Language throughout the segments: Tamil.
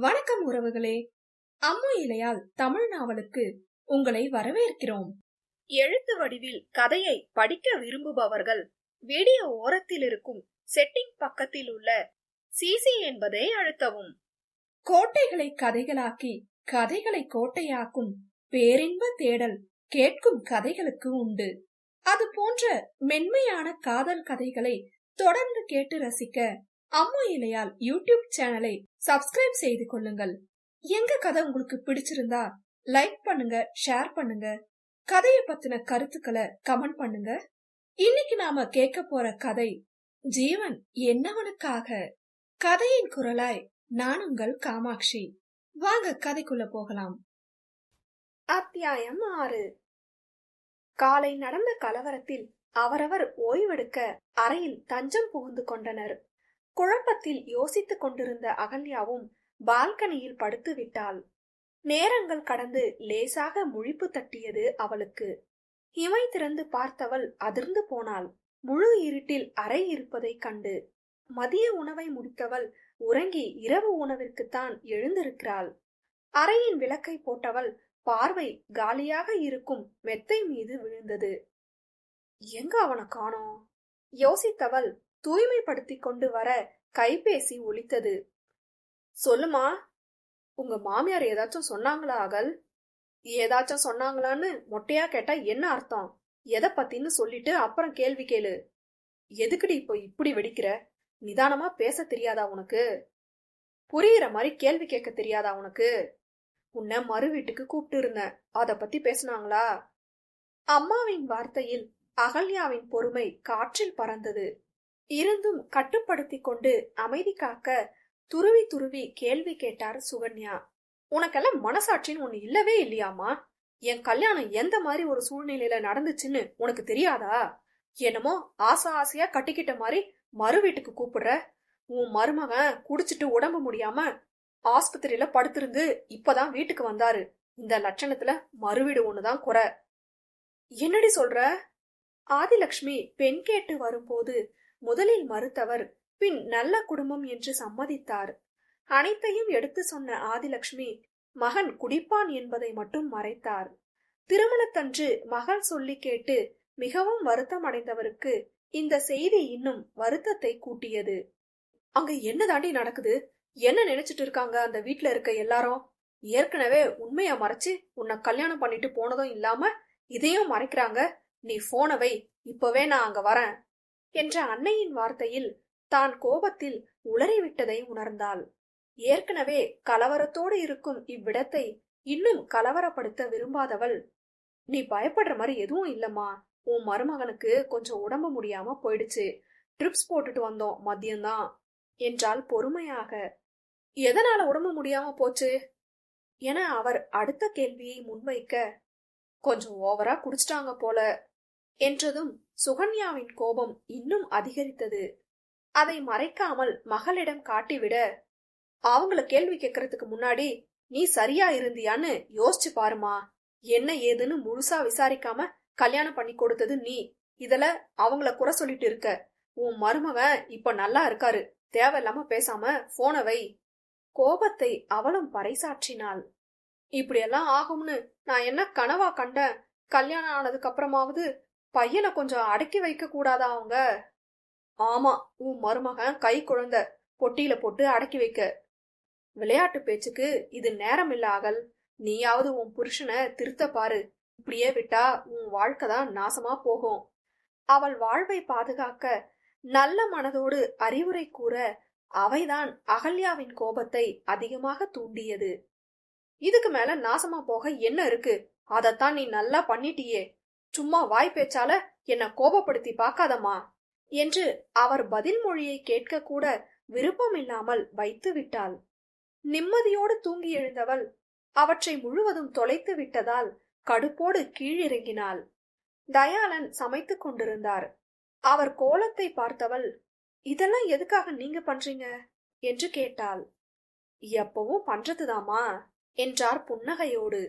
வணக்கம் உறவுகளே. அம்மா இலையால் தமிழ் நாவலுக்கு உங்களை வரவேற்கிறோம். எழுத்து வடிவில் கதையை படிக்க விரும்புபவர்கள் வீடியோ ஓரத்தில் இருக்கும் செட்டிங் பக்கத்தில் உள்ள சிசி என்பதை அழுத்தவும். கோட்டைகளை கதைகளாக்கி கதைகளை கோட்டையாக்கும் பேரின்ப தேடல் கேட்கும் கதைகளுக்கு உண்டு. அது போன்ற மென்மையான காதல் கதைகளை தொடர்ந்து கேட்டு ரசிக்க அம்மா இலையால் யூடியூப் சேனலை சப்ஸ்கிரைப் செய்து கொள்ளுங்கள். எங்க கதை உங்களுக்கு பிடிச்சிருந்தா லைக் பண்ணுங்க ஷேர் பண்ணுங்க. கதைய பத்தின கருத்துக்களை கமெண்ட் பண்ணுங்க. இன்னைக்கு நாம கேட்க போற கதை ஜீவன் என்னவனுக்காக? கதையின் குரலாய் நான் உங்கள் காமாட்சி. வாங்க கதைக்குள்ள போகலாம். அத்தியாயம் ஆறு. காலை நடந்த கலவரத்தில் அவரவர் ஓய்வெடுக்க அறையில் தஞ்சம் புகுந்து கொண்டனர். குழப்பத்தில் யோசித்துக் கொண்டிருந்த அகல்யாவும் பால்கனியில் படுத்து விட்டாள். நேரங்கள் கடந்து லேசாக முழிப்பு தட்டியது அவளுக்கு. இமை திறந்து பார்த்தவள் அதிர்ந்து போனாள். முழு இருட்டில் அறை இருப்பதைக் கண்டு மதிய உணவை முடித்தவள் உறங்கி இரவு உணவிற்குத்தான் எழுந்திருக்கிறாள். அறையின் விளக்கை போட்டவள் பார்வை காலியாக இருக்கும் மெத்தை மீது விழுந்தது. எங்க அவனை காணோம்? யோசித்தவள் தூய்மைப்படுத்தி கொண்டு வர கைபேசி ஒலித்தது. சொல்லுமா உங்க மாமியார் ஏதாச்சும் சொன்னாங்களா அகல்? ஏதாச்சும் சொன்னாங்களான்னு மொட்டையா கேட்டா என்ன அர்த்தம்? எதை பத்தின்னு சொல்லிட்டு அப்புறம் கேள்வி கேளு. எதுக்குடி இப்போ இப்படி வெடிக்கிற? நிதானமா பேச தெரியாதா உனக்கு? புரியுற மாதிரி கேள்வி கேட்க தெரியாதா உனக்கு? உன்னை மறு வீட்டுக்கு கூப்பிட்டு இருந்தேன். அத பத்தி பேசினாங்களா? அம்மாவின் வார்த்தையில் அகல்யாவின் பொறுமை காற்றில் பறந்தது. இருந்தும் கட்டுப்படுத்தி கொண்டு அமைதி காக்க துருவி துருவி கேள்வி கேட்டார் சுகன்யா. உனக்கெல்லாம் மனசாட்சின்னு ஒண்ணு இல்லவே இல்லையாமா என் கல்யாணம் எந்த மாதிரி ஒரு சூழ்நிலையில நடந்துச்சுன்னு உனக்கு தெரியாதா? என்னமோ ஆசை ஆசையா கட்டிக்கிட்ட மாதிரி மறு வீட்டுக்கு கூப்பிடுற. உன் மருமகன் குடிச்சிட்டு உடம்பு முடியாம ஆஸ்பத்திரியில படுத்திருந்து இப்பதான் வீட்டுக்கு வந்தாரு. இந்த லட்சணத்துல மறுவீடு ஒண்ணுதான் குறை. என்னடி சொல்ற? ஆதிலக்ஷ்மி பெண் கேட்டு வரும்போது முதலில் மறுத்தவர் பின் நல்ல குடும்பம் என்று சம்மதித்தார். அனைத்தையும் எடுத்து சொன்ன ஆதிலக்ஷ்மி மகன் குடிப்பான் என்பதை மட்டும் மறைத்தார். திருமணத்தன்று மகள் சொல்லி கேட்டு மிகவும் வருத்தம் அடைந்தவருக்கு இந்த செய்தி இன்னும் வருத்தத்தை கூட்டியது. அங்க என்ன தாண்டி நடக்குது? என்ன நினைச்சிட்டு இருக்காங்க அந்த வீட்ல இருக்க எல்லாரும்? ஏற்கனவே உண்மைய மறைச்சு உன்னை கல்யாணம் பண்ணிட்டு போனதும் இல்லாம இதையும் மறைக்கிறாங்க. நீ போனவை இப்பவே நான் அங்க வரேன். என்ற அன்னையின் வார்த்தையில் தான் கோபத்தில் உளறிவிட்டதை உணர்ந்தாள். ஏற்கனவே கலவரத்தோடு இருக்கும் இவ்விடத்தை இன்னும் கலவரப்படுத்த விரும்பாதவள். நீ பயப்படுற மாதிரி எதுவும் இல்லம்மா. உன் மருமகனுக்கு கொஞ்சம் உடம்பு முடியாம போயிடுச்சு. ட்ரிப்ஸ் போட்டுட்டு வந்தோம். மதியம்தான் என்றால் பொறுமையாக. எதனால உடம்பு முடியாம போச்சு? என அவர் அடுத்த கேள்வியை முன்வைக்க கொஞ்சம் ஓவரா குடிச்சிட்டாங்க போல என்றதும் சுகன்யாவின் கோபம் இன்னும் அதிகரித்தது. அதை மறைக்காமல் மகளிடம் காட்டிவிட அவங்கள கேள்வி கேட்கறதுக்கு முன்னாடி நீ சரியா இருந்தியான்னு யோசிச்சு பாருமா. என்ன ஏதுன்னு முழுசா விசாரிக்காம கல்யாணம் பண்ணி கொடுத்தது நீ. இதுல அவங்கள குறை சொல்லிட்டு இருக்க. உன் மருமகன் இப்ப நல்லா இருக்காரு. தேவையில்லாம பேசாம போன வை. கோபத்தை அவளும் பறைசாற்றினாள். இப்படியெல்லாம் ஆகும்னு நான் என்ன கனவா கண்டேன். கல்யாணம் ஆனதுக்கு அப்புறமாவது பையனை கொஞ்சம் அடக்கி வைக்க கூடாதா அவங்க? ஆமா உன் மருமகன் கை குழந்தை பொட்டியில போட்டு அடக்கி வைக்க. விளையாட்டு பேச்சுக்கு இது நேரம் இல்ல அகல். நீயாவது உன் புருஷனை திருத்த பாரு. இப்படியே விட்டா உன் வாழ்க்கை தான் நாசமா போகும். அவள் வாழ்வை பாதுகாக்க நல்ல மனதோடு அறிவுரை கூற அவைதான் அகல்யாவின் கோபத்தை அதிகமாக தூண்டியது. இதுக்கு மேல நாசமா போக என்ன இருக்கு? அதத்தான் நீ நல்லா பண்ணிட்டியே. சும்மா வாய் பேச்சால என்ன கோபப்படுத்தி பார்க்காதம்மா என்று அவர் பதில் மொழியை கேட்க கூட விருப்பமில்லாமல் வைத்து விட்டாள். நிம்மதியோடு தூங்கி எழுந்தவள் அவற்றை முழுவதும் தொலைத்து விட்டதால் கடுப்போடு கீழிறங்கினாள். தயாளன் சமைத்துக் கொண்டிருந்தார். அவர் கோலத்தை பார்த்தவள் இதெல்லாம் எதுக்காக நீங்க பண்றீங்க? என்று கேட்டாள். எப்பவும் பண்றதுதாமா என்றார் புன்னகையோடு.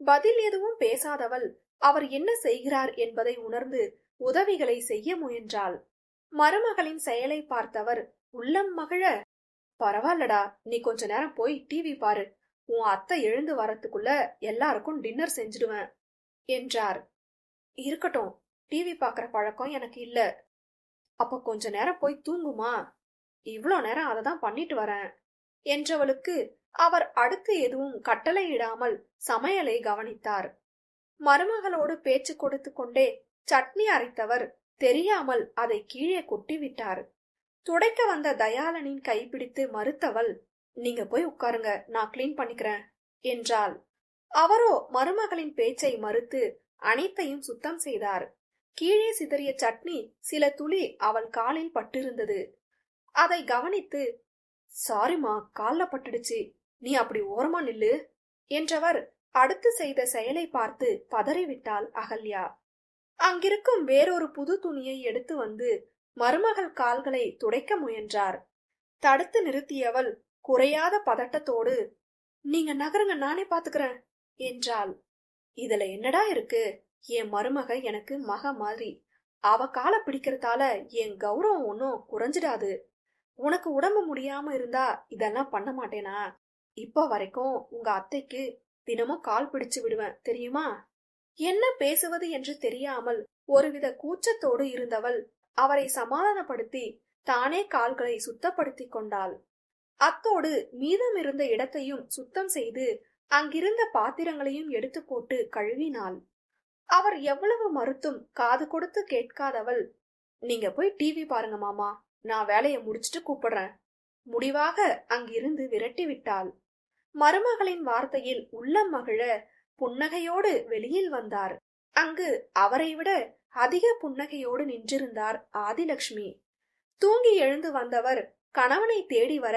பதில் எதுவும் பேசாதவள் அவர் என்ன செய்கிறார் என்பதை உணர்ந்து உதவிகளை செய்ய முயன்றாள். மருமகளின் செயலை பார்த்தவர் உள்ளம் மகிழ. பரவாயில்லடா நீ கொஞ்ச நேரம் போய் டிவி பாரு. உன் அத்தை எழுந்து வரத்துக்குள்ள எல்லாருக்கும் டின்னர் செஞ்சிடுவேன் என்றார். இருக்கட்டும் டிவி பாக்குற பழக்கம் எனக்கு இல்ல. அப்ப கொஞ்ச நேரம் போய் தூங்குமா? இவ்வளோ நேரம் அதை தான் பண்ணிட்டு வரேன் என்றவளுக்கு அவர் அடுத்து எதுவும் கட்டளையிடாமல் சமையலை கவனித்தார். மருமகளோடு பேச்சு கொடுத்து கொண்டே சட்னி அரைத்தவர் தெரியாமல் அதை கீழே கொட்டி விட்டார் துடைக்க வந்த தயாளனின் கைப்பிடித்து மறுத்தவள் நீங்க போய் உட்காருங்க நான் கிளீன் பண்ணிக்கிறேன் என்றாள். அவரோ மருமகளின் பேச்சை மறுத்து அனைத்தையும் சுத்தம் செய்தார். கீழே சிதறிய சட்னி சில துளி அவள் காலில் பட்டிருந்தது. அதை கவனித்து சாரிம்மா கால்ல பட்டுடுச்சு நீ அப்படி ஓரமா நில்லு என்றவர் அடுத்து செய்த செயலை பார்த்து பதறிவிட்டாள் அகல்யா. அங்கிருக்கும் வேறொரு புது துணியை எடுத்து வந்து மருமகள் கால்களை துடைக்க முயன்றார். தடுத்து நிறுத்தியவள் குறையாத பதட்டத்தோடு நீங்க நகருங்க நானே பாத்துக்கிறேன் என்றாள். இதுல என்னடா இருக்கு? என் மருமக எனக்கு மக மாதிரி. அவ கால பிடிக்கிறதால என் கௌரவம் ஒன்னும் குறைஞ்சிடாது. உனக்கு உடம்பு முடியாம இருந்தா இதெல்லாம் பண்ண மாட்டேனா? இப்ப வரைக்கும் உங்க அத்தைக்கு தினமும் கால் பிடிச்சு விடுவேன் தெரியுமா? என்ன பேசுவது என்று தெரியாமல் ஒருவித கூச்சத்தோடு இருந்தவள் அவரை சமாதானப்படுத்தி தானே கால்களை சுத்தப்படுத்திக் கொண்டாள். அத்தோடு மீதமிருந்த இடத்தையும் சுத்தம் செய்து அங்கிருந்த பாத்திரங்களையும் எடுத்து போட்டு கழுவினாள். அவர் எவ்வளவு மறுத்தும் காது கொடுத்து கேட்காதவள் நீங்க போய் டிவி பாருங்க மாமா நான் வேலையை முடிச்சிட்டு கூப்பிடுறேன். முடிவாக அங்கிருந்து விரட்டி விட்டாள் மருமகளின் வார்த்தையில் உள்ளம் மகிழ புன்னகையோடு வெளியில் வந்தார். அங்கு அவரை விட அதிக புன்னகையோடு நின்றிருந்தார் ஆதிலக்ஷ்மி. தூங்கி எழுந்து வந்தவர் கணவனை தேடி வர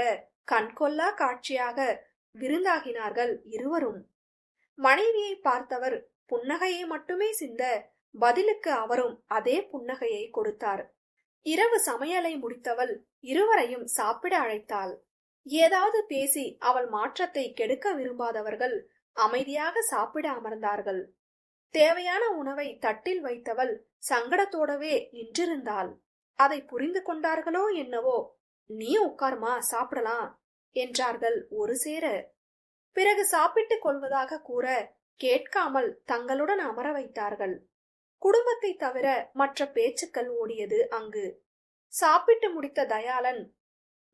கண்கொல்லா காட்சியாக விருந்தாகினார்கள் இருவரும். மனைவியை பார்த்தவர் புன்னகையை மட்டுமே சிந்த பதிலுக்கு அவரும் அதே புன்னகையை கொடுத்தார். இரவு சமையலை முடித்தவள் இருவரையும் சாப்பிட அழைத்தாள். ஏதாவது பேசி அவள் மாற்றத்தை கெடுக்க விரும்பாதவர்கள் அமைதியாக சாப்பிட அமர்ந்தார்கள். தேவையான உணவை தட்டில் வைத்தவள் சங்கடத்தோடவே நின்றிருந்தாள். அதை புரிந்து கொண்டார்களோ என்னவோ நீ உட்காருமா சாப்பிடலாம் என்றார்கள் ஒரு சேர பிறகு சாப்பிட்டுக் கொள்வதாக கூற கேட்காமல் தங்களுடன் அமர வைத்தார்கள். குடும்பத்தை தவிர மற்ற பேச்சுக்கள் ஓடியது அங்கு. சாப்பிட்டு முடித்த தயாளன்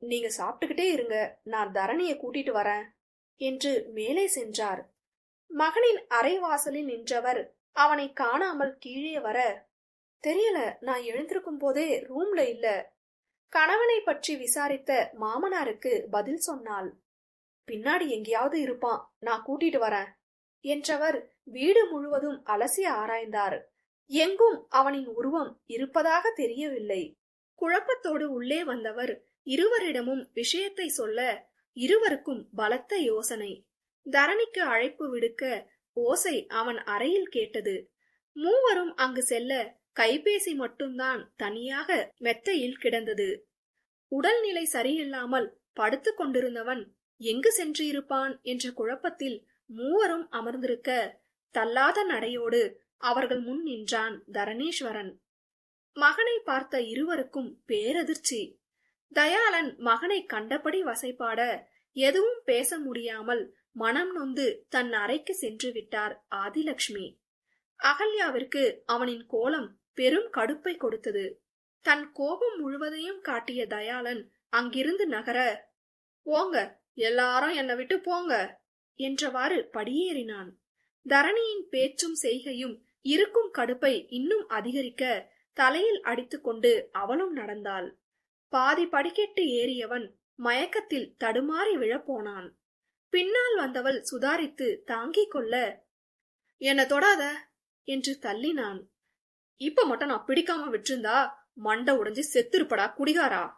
நீங்க சாப்பிட்டுக்கிட்டே இருங்க நான் தரணிய கூட்டிட்டு வரேன் என்று மேலே சென்றார். மகனின் அரைவாசலில் நின்றவர் அவனை காணாமல் கீழே வர தெரியல நான் எழுந்திருக்கும் போதே ரூம்ல இல்ல கணவனை பற்றி விசாரித்த மாமனாருக்கு பதில் சொன்னாள். பின்னாடி எங்கேயாவது இருப்பான் நான் கூட்டிட்டு வரேன் என்றவர் வீடு முழுவதும் அலசி ஆராய்ந்தார். எங்கும் அவனின் உருவம் இருப்பதாக தெரியவில்லை. குழப்பத்தோடு உள்ளே வந்தவர் இருவரிடமும் விஷயத்தை சொல்ல இருவருக்கும் பலத்த யோசனை. தரணிக்கு அழைப்பு விடுக்க ஓசை அவன் அறையில் கேட்டது. மூவரும் அங்கு செல்ல கைபேசி மட்டும்தான் தனியாக மெத்தையில் கிடந்தது. உடல்நிலை சரியில்லாமல் படுத்து கொண்டிருந்தவன் எங்கு சென்று இருப்பான் என்ற குழப்பத்தில் மூவரும் அமர்ந்திருக்க தள்ளாத நடையோடு அவர்கள் முன் நின்றான் தரணீஸ்வரன். மகனை பார்த்த இருவருக்கும் பேரதிர்ச்சி. தயாளன் மகனை கண்டபடி வசைப்பாட எதுவும் பேச முடியாமல் மனம் நொந்து தன் அறைக்கு சென்று விட்டார் ஆதிலக்ஷ்மி. அகல்யாவிற்கு அவனின் கோலம் பெரும் கடுப்பை கொடுத்தது. தன் கோபம் முழுவதையும் காட்டிய தயாளன் அங்கிருந்து நகர போங்க எல்லாரும் என்னை விட்டு போங்க என்றவாறு படியேறினான். தரணியின் பேச்சும் செய்கையும் இருக்கும் கடுப்பை இன்னும் அதிகரிக்க தலையில் அடித்துக்கொண்டு அவளும் நடந்தாள். பாதி படிக்கட்டு ஏறியவன் மயக்கத்தில் தடுமாறி விழப்போனான். பின்னால் வந்தவள் சுதாரித்து தாங்கிக் கொள்ள என்ன தொடாத என்று தள்ளினான். இப்ப மட்டும் நான் பிடிக்காம விட்டிருந்தா மண்டை உடைஞ்சு செத்துருப்படா குடிகாரா?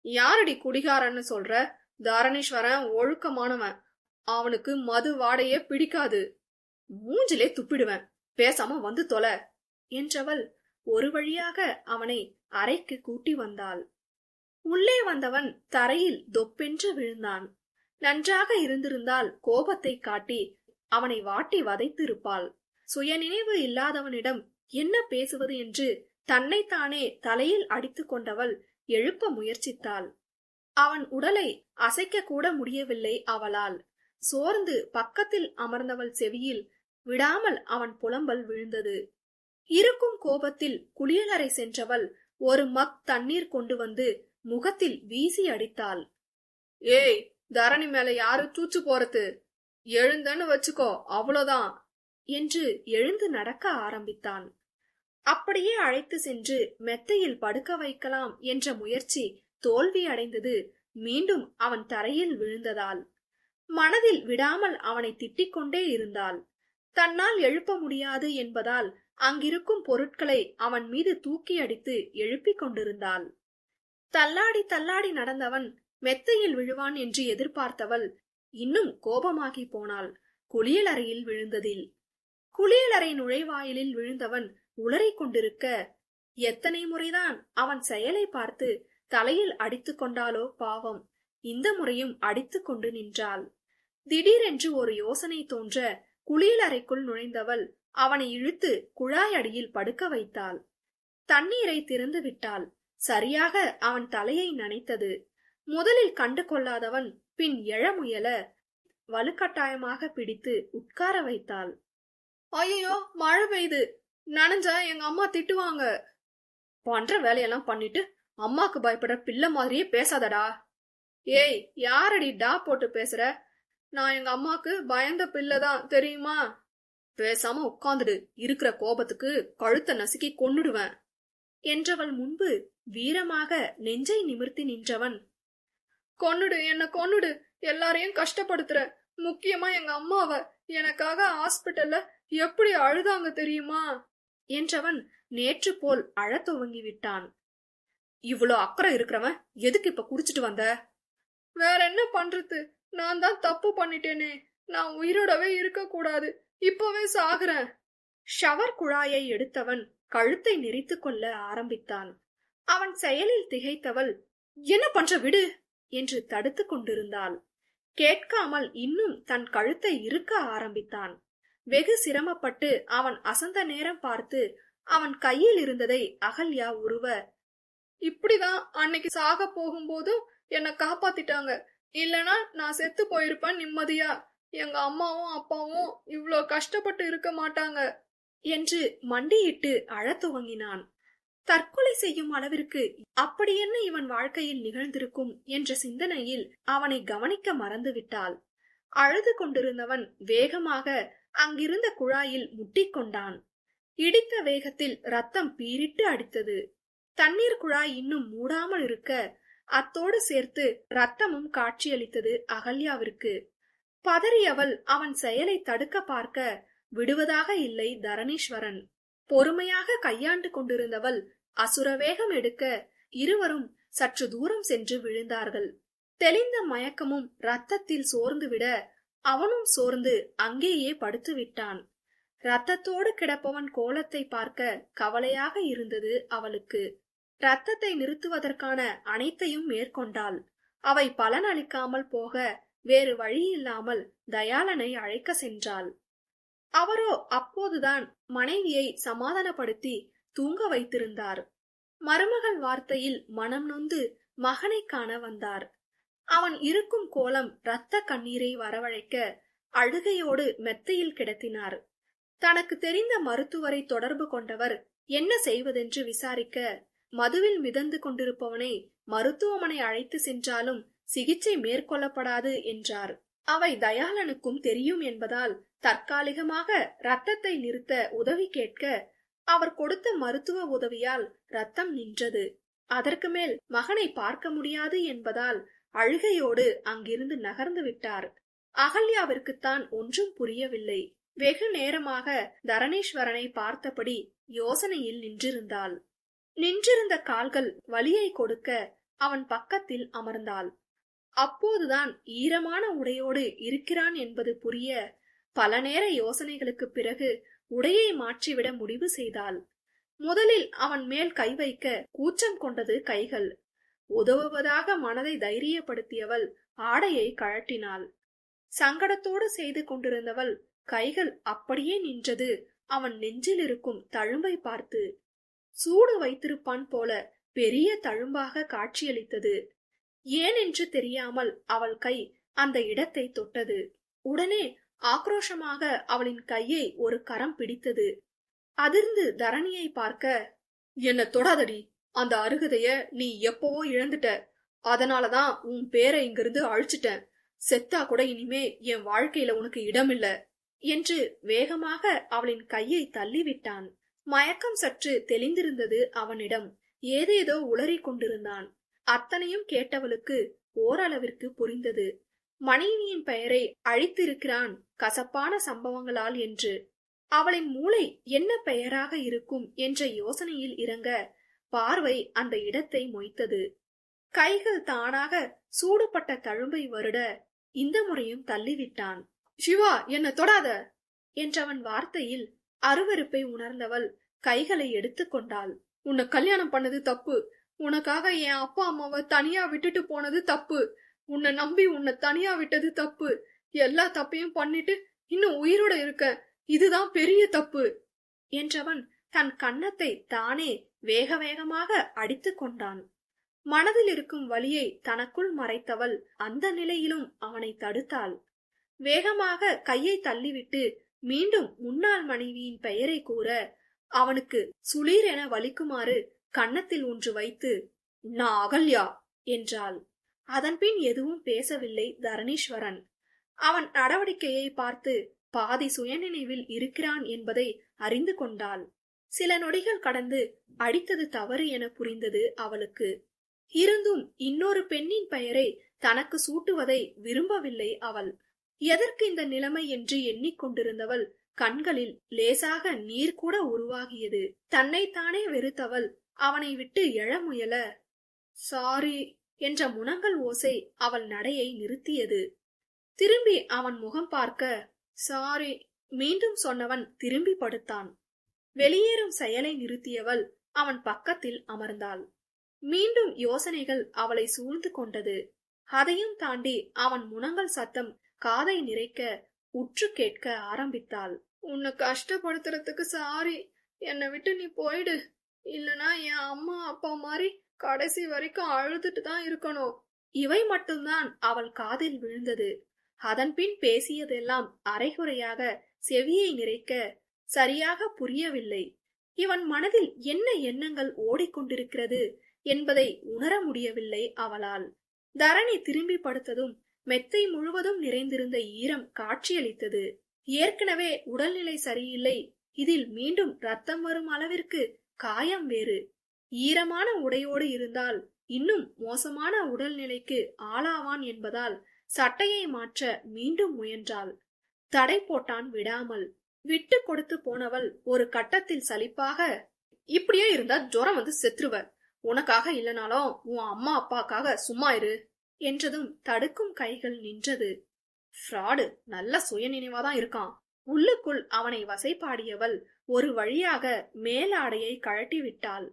யாரடி குடிகாரன்னு சொல்ற? தாரணேஸ்வரன் ஒழுக்கமானவன். அவனுக்கு மது வாடையே பிடிக்காது. மூஞ்சிலே துப்பிடுவேன். பேசாம வந்து தொலை என்றவள் ஒரு வழியாக அவனை அறைக்கு கூட்டி வந்தாள். உள்ளே வந்தவன் தரையில் தொப்பென்று விழுந்தான். நன்றாக இருந்திருந்தால் கோபத்தை காட்டி அவனை வாட்டி வதைத்திருப்பாள். சுயநினைவு இல்லாதவனிடம் என்ன பேசுவது என்று தன்னைத்தானே தலையில் அடித்து கொண்டவள் எழுப்ப முயற்சித்தாள். அவன் உடலை அசைக்க கூட முடியவில்லை அவளால். சோர்ந்து பக்கத்தில் அமர்ந்தவள் செவியில் விடாமல் அவன் புலம்பல் விழுந்தது. இருக்கும் கோபத்தில் குளியலறை சென்றவள் ஒரு மக் தண்ணீர் கொண்டு வந்து முகத்தில் வீசி அடித்தாள். ஏய் தரணி மேல யாரு தூச்சு போறது? எழுந்தன்னு வச்சுக்கோ அவ்வளோதான் என்று எழுந்து நடக்க ஆரம்பித்தான் அப்படியே அழைத்து சென்று மெத்தையில் படுக்க வைக்கலாம் என்ற முயற்சி தோல்வி அடைந்தது மீண்டும் அவன் தரையில் விழுந்ததால். மனதில் விடாமல் அவனை திட்டிக் கொண்டே இருந்தாள். தன்னால் எழுப்ப முடியாது என்பதால் அங்கிருக்கும் பொருட்களை அவன் மீது தூக்கி அடித்து எழுப்பிக் கொண்டிருந்தாள். தள்ளாடி தள்ளாடி நடந்தவன் மெத்தையில் விழுவான் என்று எதிர்பார்த்தவள் இன்னும் கோபமாகி போனாள். குளியலறையில் விழுந்ததில். குளியலறை நுழைவாயிலில் விழுந்தவன் உளறிக் கொண்டிருக்க எத்தனை முறைதான் அவன் செயலை பார்த்து தலையில் அடித்து கொண்டாலோ பாவம். இந்த முறையும் அடித்து கொண்டு நின்றாள். திடீரென்று ஒரு யோசனை தோன்ற குளியலறைக்குள் நுழைந்தவள் அவனை இழுத்து குழாய் அடியில் படுக்க வைத்தாள். தண்ணீரை திறந்து விட்டாள். சரியாக அவன் தலையை நனைத்தது. முதலில் கண்டு கொள்ளாதவன் பின் எழ முயல வலுக்கட்டாயமாக பிடித்து உட்கார வைத்தாள். ஐயோ மழை பெய்யுது நனைஞ்சா எங்க அம்மா திட்டுவாங்க. பண்ற வேலையெல்லாம் பண்ணிட்டு அம்மாக்கு பயப்படுற பிள்ளை மாதிரியே பேசாதடா. ஏய் யாரடி டா போட்டு பேசுற? நான் எங்க அம்மாக்கு பயந்த பிள்ளைதான் தெரியுமா? பேசாம உட்காந்துடு. இருக்கிற கோபத்துக்கு கழுத்தை நசுக்கி கொன்னுடுவேன். என்றவள் முன்பு வீரமாக நெஞ்சை நிமிர்த்தி நின்றவன். கொன்னுடு என்ன கொன்னுடு எல்லாரையும் கஷ்டப்படுத்துற. முக்கியமா எங்க அம்மாவ. எனக்காக ஹாஸ்பிட்டல்ல எப்படி அழுதாங்க தெரியுமா? என்றவன் நேற்று போல் அழத் துவங்கி விட்டான் இவ்வளோ அக்கறை இருக்கிறவன் எதுக்கு இப்ப குடிச்சிட்டு வந்த? வேற என்ன பண்றது? நான் தான் தப்பு பண்ணிட்டேனே. நான் உயிரோடவே இருக்க கூடாது இப்பவே சாகுறேன். ஷவர் குழாயை எடுத்தவன் கழுத்தை நெரித்து கொள்ள ஆரம்பித்தான். அவன் செயலில் திகைத்தவள் என்ன பண்ற விடு என்று தடுத்து கொண்டிருந்தாள். கேட்காமல் இன்னும் தன் கழுத்தை இருக்க ஆரம்பித்தான். வெகு சிரமப்பட்டு அவன் அசந்த நேரம் பார்த்து அவன் கையில் இருந்ததை அகல்யா உருவ. இப்படிதான் அன்னைக்கு சாக போகும்போதும் என்னை காப்பாத்திட்டாங்க. இல்லனா நான் செத்து போயிருப்பேன் நிம்மதியா. எங்க அம்மாவும் அப்பாவும் இவ்வளோ கஷ்டப்பட்டு இருக்க மாட்டாங்க. என்று மண்டியிட்டு அழத் துவங்கினான். தற்கொலை செய்யும் அளவிற்கு அப்படி என்ன இவன் வாழ்க்கையில் நிகழ்ந்திருக்கும் என்ற சிந்தனையில் அவனை கவனிக்க மறந்துவிட்டாள். அழுது கொண்டிருந்தவன் வேகமாக அங்கிருந்த குழாயில் முட்டிக்கொண்டான் இடித்த வேகத்தில் ரத்தம் பீரிட்டு அடித்தது. தண்ணீர் குழாய் இன்னும் மூடாமல் இருக்க அத்தோடு சேர்த்து ரத்தமும் காட்சியளித்தது அகல்யாவிற்கு. பதறியவள் அவன் செயலை தடுக்க பார்க்க விடுவதாக இல்லை தரணீஸ்வரன். பொறுமையாக கையாண்டு கொண்டிருந்தவள் அசுரவேகம் எடுக்க இருவரும் சற்று தூரம் சென்று விழுந்தார்கள். தெளிந்த மயக்கமும் ரத்தத்தில் சோர்ந்துவிட அவனும் சோர்ந்து அங்கேயே படுத்து விட்டான் ரத்தத்தோடு கிடப்பவன் கோலத்தை பார்க்க கவலையாக இருந்தது அவளுக்கு. ரத்தத்தை நிறுத்துவதற்கான அனைத்தையும் மேற்கொண்டாள். அவை பலனளிக்காமல் போக வேறு வழியில்லாமல் தயாளனை அழைக்க சென்றாள். அவரோ அப்போதுதான் மனைவியை சமாதானப்படுத்தி தூங்க வைத்திருந்தார். மருமகள் வார்த்தையில் மனம் நொந்து மகனை காண வந்தார். அவன் இருக்கும் கோலம் இரத்த கண்ணீரை வரவழைக்க அழுகையோடு மெத்தையில் கிடத்தினார். தனக்கு தெரிந்த மருத்துவரை தொடர்பு கொண்டவர் என்ன செய்வதென்று விசாரிக்க மதுவில் மிதந்து கொண்டிருப்பவனை மருத்துவமனை அழைத்து சென்றாலும் சிகிச்சை மேற்கொள்ளப்படாது என்றார். அவை தயாளனுக்கும் தெரியும் என்பதால் தற்காலிகமாக ரத்தத்தை நிறுத்த உதவி கேட்க அவர் கொடுத்த மருத்துவ உதவியால் ரத்தம் நின்றது. அதற்கு மேல் மகனை பார்க்க முடியாது என்பதால் அழுகையோடு அங்கிருந்து நகர்ந்து விட்டார். அகல்யாவிற்குத்தான் ஒன்றும் புரியவில்லை. வெகு நேரமாக தரணீஸ்வரனை பார்த்தபடி யோசனையில் நின்றிருந்தாள். நின்றிருந்த கால்கள் வலியை கொடுக்க அவன் பக்கத்தில் அமர்ந்தாள். அப்போதுதான் ஈரமான உடையோடு இருக்கிறான் என்பது புரிய பல நேர யோசனைகளுக்கு பிறகு உடையை மாற்றிவிட முடிவு செய்தாள். முதலில் அவன் மேல் கை வைக்க கூச்சம் கொண்டது கைகள். உதவுவதாக மனதை தைரியப்படுத்தியவள் ஆடையை கழட்டினாள் சங்கடத்தோடு செய்து கொண்டிருந்தவள் கைகள் அப்படியே நின்றது. அவன் நெஞ்சில் இருக்கும் தழும்பை பார்த்து சூடு வைத்திருப்பான் போல பெரிய தழும்பாக காட்சியளித்தது. ஏனென்று தெரியாமல் அவள் கை அந்த இடத்தை தொட்டது. உடனே ஆக்ரோஷமாக அவளின் கையை ஒரு கரம் பிடித்தது. அதிர்ந்து தரணியை பார்க்க என்ன தொடாதடி. அந்த அருகதைய நீ எப்பவோ இழந்துட்ட. அதனாலதான் உன் பேரை இங்கிருந்து அழிச்சிட்டேன். செத்தா கூட இனிமே என் வாழ்க்கையில உனக்கு இடமில்ல என்று வேகமாக அவளின் கையை தள்ளிவிட்டான். மயக்கம் சற்று தெளிந்திருந்தது அவனிடம். ஏதேதோ உளறிக் கொண்டிருந்தான். அத்தனையும் கேட்டவளுக்கு ஓரளவிற்கு புரிந்தது. மனைவியின் பெயரை அழித்திருக்கிறான் கசப்பான சம்பவங்களால் என்று. அவளின் மூளை என்ன பெயராக இருக்கும் என்ற யோசனையில் இறங்க பார்வை அந்த இடத்தை மொய்த்தது. கைகள் தானாக சூடுபட்ட தழும்பை வருட இந்த முறையும் தள்ளிவிட்டான். சிவா என்ன தொடாத! என்றவன் வார்த்தையில் அருவருப்பை உணர்ந்தவள் கைகளை எடுத்துக்கொண்டாள் உன்னை கல்யாணம் பண்ணது தப்பு. உனக்காக என் அப்பா அம்மாவை தனியா விட்டுட்டு போனது தப்பு. உன்னை நம்பி உன்னை தனியா விட்டது தப்பு. எல்லா தப்பையும் பண்ணிட்டு இன்னும் உயிரோட இருக்க. இதுதான் பெரிய தப்பு. என்றவன் தன் கன்னத்தை தானே வேக வேகமாக அடித்து கொண்டான். மனதில் இருக்கும் வலியை தனக்குள் மறைத்தவள் அந்த நிலையிலும் அவனை தடுத்தாள். வேகமாக கையை தள்ளிவிட்டு மீண்டும் முன்னாள் மனைவியின் பெயரை கூற அவனுக்கு சுளீர் என வலிக்குமாறு கன்னத்தில் ஒன்று வைத்து நான் அகல்யா என்றாள். அதன்பின் எதுவும் பேசவில்லை தரணீஸ்வரன். அவன் நடவடிக்கையை பார்த்து பாதி சுயநினைவில் இருக்கிறான் என்பதை அறிந்து கொண்டாள். சில நொடிகள் கடந்து அடித்தது தவறு என புரிந்தது அவளுக்கு. இருந்தும் இன்னொரு பெண்ணின் பெயரை தனக்கு சூட்டுவதை விரும்பவில்லை அவள். எதற்கு இந்த நிலைமை என்று எண்ணிக்கொண்டிருந்தவள் கண்களில் லேசாக நீர் கூட உருவாகியது. தன்னைத்தானே வெறுத்தவள். அவனை விட்டு எழ முயல. சாரி என்ற முனங்கல் ஓசை அவள் நடையை நிறுத்தியது. திரும்பி அவன் முகம் பார்க்க சாரி மீண்டும் சொன்னவன் திரும்பி படுத்தான். வெளியேறும் செயலை நிறுத்தியவள் அவன் பக்கத்தில் அமர்ந்தாள். மீண்டும் யோசனைகள் அவளை சூழ்ந்து கொண்டது. அதையும் தாண்டி அவன் முனங்கள் சத்தம் காதை நிறைக்க உற்று கேட்க ஆரம்பித்தாள். உன்னை கஷ்டப்படுத்துறதுக்கு சாரி என்னை விட்டு நீ போயிடு. இல்லனா என் அம்மா அப்பா மாதிரி கடைசி வரைக்கும் அழுதுட்டு தான் இருக்கணும். இவை மட்டும்தான் அவள் காதில் விழுந்தது. அதன்பின் பேசியதெல்லாம் அரைகுறையாக செவியை நிறைக்க சரியாக புரியவில்லை. இவன் மனதில் என்ன எண்ணங்கள் ஓடிக்கொண்டிருக்கிறது என்பதை உணர முடியவில்லை அவளால். தரணி திரும்பி படுத்ததும் மெத்தை முழுவதும் நிறைந்திருந்த ஈரம் காட்சியளித்தது. ஏற்கனவே உடல்நிலை சரியில்லை. இதில் மீண்டும் ரத்தம் வரும் அளவிற்கு காயம் வேறு. ஈரமான உடையோடு இருந்தால் இன்னும் மோசமான உடல்நிலைக்கு ஆளாவான் என்பதால் சட்டையை மாற்ற மீண்டும் முயன்றாள். தடை போட்டான் விடாமல். விட்டு கொடுத்து போனவள் ஒரு கட்டத்தில் சலிப்பாக இப்படியே இருந்தா ஜுரம் வந்து செத்துருவ உனக்காக இல்லனாலும் உன் அம்மா அப்பாக்காக சும்மா இரு என்றதும் தடுக்கும் கைகள் நின்றது. ஃப்ராடு நல்ல சுயநினைவாதான் இருக்கான். உள்ளுக்குள் அவனை வசைப்பாடியவள் ஒரு வழியாக மேலாடையை கழட்டி விட்டாள்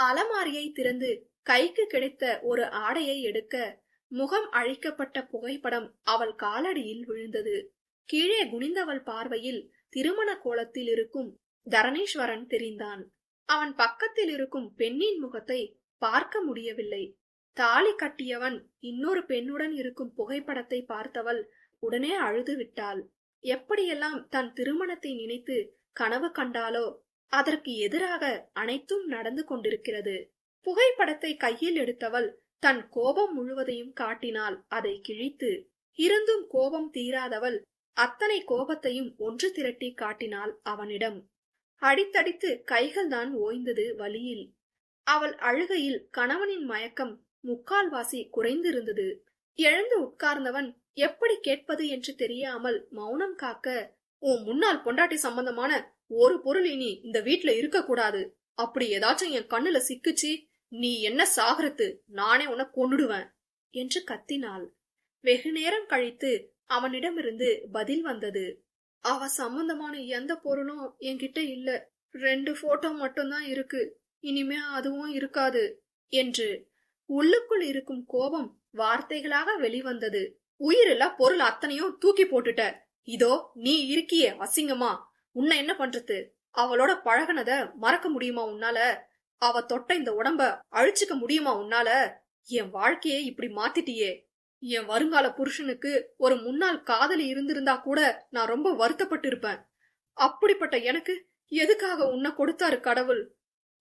அலமாரியை திறந்து கைக்கு கிடைத்த ஒரு ஆடையை எடுக்க முகம் அழிக்கப்பட்ட புகைப்படம் அவள் காலடியில் விழுந்தது. கீழே குனிந்தவள் பார்வையில் திருமண கோலத்தில் இருக்கும் தரணீஸ்வரன் தெரிந்தான். அவன் பக்கத்தில் இருக்கும் பெண்ணின் முகத்தை பார்க்க முடியவில்லை. தாலி கட்டியவன் இன்னொரு பெண்ணுடன் இருக்கும் புகைப்படத்தை பார்த்தவள் உடனே அழுது விட்டாள். எப்படியெல்லாம் தன் திருமணத்தை நினைத்து கனவு கண்டாலோ அதற்கு எதிராக அனைத்தும் நடந்து கொண்டிருக்கிறது. புகைப்படத்தை கையில் எடுத்தவள் தன் கோபம் முழுவதையும் காட்டினால் அதை கிழித்து இருந்தும் கோபம் தீராதவள் அத்தனை கோபத்தையும் ஒன்று திரட்டி காட்டினாள் அவனிடம். அடித்தடித்து கைகள்தான் ஓய்ந்தது வலியில் அவள் அழுகையில் கணவனின் மயக்கம் முக்கால்வாசி குறைந்திருந்தது. எழுந்து உட்கார்ந்தவன் எப்படி கேட்பது என்று தெரியாமல் மௌனம் காக்க உன் முன்னாள் பொண்டாட்டி சம்பந்தமான ஒரு பொருள் இனி இந்த வீட்ல இருக்க கூடாது அப்படி ஏதாச்சும் என் கண்ணுல சிக்குச்சு நீ என்ன சாகரத்து நானே உன்னை கொன்னுடுவேன் என்று கத்தினாள். வெகு நேரம் கழித்து அவனிடமிருந்து பதில் வந்தது. அவ சம்பந்தமான எந்த பொருளும் என்கிட்ட இல்ல. ரெண்டு போட்டோ மட்டும்தான் இருக்கு. இனிமே அதுவும் இருக்காது என்று உள்ளுக்குள் இருக்கும் கோபம் வார்த்தைகளாக வெளிவந்தது. உயிரில்ல பொருள் அத்தனையும் தூக்கி போட்டுட்ட. இதோ நீ இருக்கியே அசிங்கமா? உன்னை என்ன பண்றது? அவளோட பழகனத மறக்க முடியுமா உன்னால? அவ தொட்ட இந்த உடம்ப அழிச்சுக்க முடியுமா உன்னால? என் வாழ்க்கையை இப்படி மாத்திட்டியே. என் வருங்கால புருஷனுக்கு ஒரு முன்னாள் காதலி இருந்திருந்தா கூட நான் ரொம்ப வருத்தப்பட்டு இருப்பேன் அப்படிப்பட்ட எனக்கு எதுக்காக உன்னை கொடுத்தாரு கடவுள்?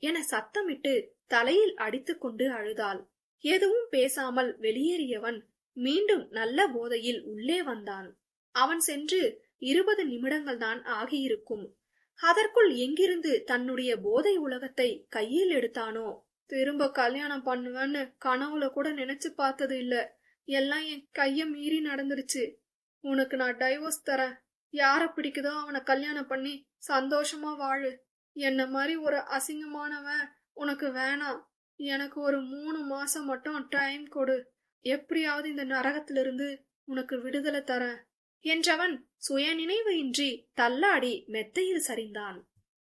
என சத்தமிட்டு தலையில் அடித்துக்கொண்டு அழுதாள். எதுவும் பேசாமல் வெளியேறியவன் மீண்டும் நல்ல போதையில் உள்ளே வந்தான். அவன் சென்று இருபது நிமிடங்கள் தான் ஆகியிருக்கும். அதற்குள் எங்கிருந்து தன்னுடைய போதை உலகத்தை கையில் எடுத்தானோ? திரும்ப கல்யாணம் பண்ணுவேன்னு கனவுல கூட நினைச்சு பார்த்தது இல்ல. எல்லாம் என் கைய மீறி நடந்துடுச்சு உனக்கு நான் டைவோர்ஸ் தரேன். யார பிடிக்குதோ அவனை கல்யாணம் பண்ணி சந்தோஷமா வாழு. என்ன மாதிரி ஒரு அசிங்கமானவன் உனக்கு வேணாம் எனக்கு ஒரு மூணு மாசம் மட்டும் டைம் கொடு. எப்படியாவது இந்த நரகத்திலிருந்து உனக்கு விடுதலை தரேன். என்றவன் சுயநினைவு இன்றி தள்ளாடி மெத்தையில் சரிந்தான்.